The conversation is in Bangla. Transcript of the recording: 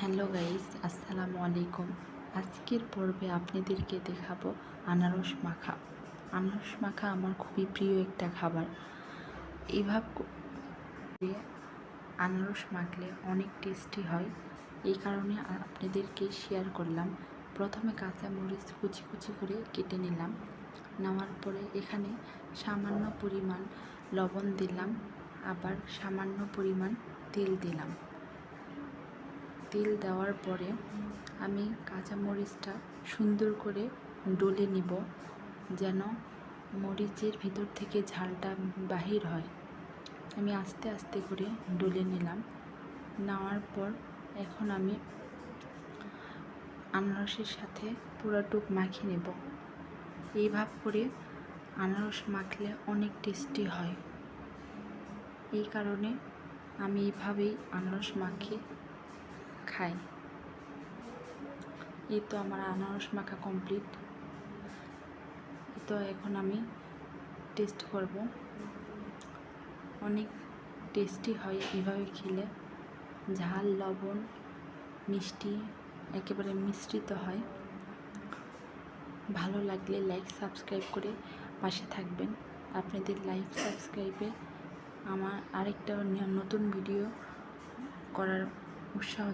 হ্যালো গাইস, আসসালামু আলাইকুম। আজকের পর্বে আপনাদেরকে দেখাবো আনারস মাখা। আনারস মাখা আমার খুবই প্রিয় একটা খাবার। এইভাবে আনারস মাখলে অনেক টেস্টি হয়। এই কারণে আপনাদেরকে শেয়ার করলাম। প্রথমে কাঁচা মরিচ কুচি কুচি করে কেটে নিলাম। নেওয়ার পরে এখানে সামান্য পরিমাণ লবণ দিলাম। আবার সামান্য পরিমাণ তেল দিলাম। তেল দেওয়ার পরে আমি কাঁচামরিচটা সুন্দর করে ডলে নিব, যেন মরিচের ভিতর থেকে ঝালটা বাহির হয়। আমি আস্তে আস্তে করে ডলে নিলাম। নেওয়ার পর এখন আমি আনারসের সাথে পুরাটুক মাখিয়ে নেব। এইভাবে করে আনারস মাখলে অনেক টেস্টি হয়। এই কারণে আমি এইভাবেই আনারস মাখিয়ে খাই এই তো আমার আনারস মাখা কমপ্লিট তো এখন আমি টেস্ট করব। অনেক টেস্টি হয় এভাবে খেলে। ঝাল, লবণ, মিষ্টি একেবারে মিশ্রিত হয়। ভালো লাগলে লাইক সাবস্ক্রাইব করে পাশে থাকবেন। আপনাদের লাইক সাবস্ক্রাইবে আমার আরেকটা নতুন ভিডিও করার উৎসাহ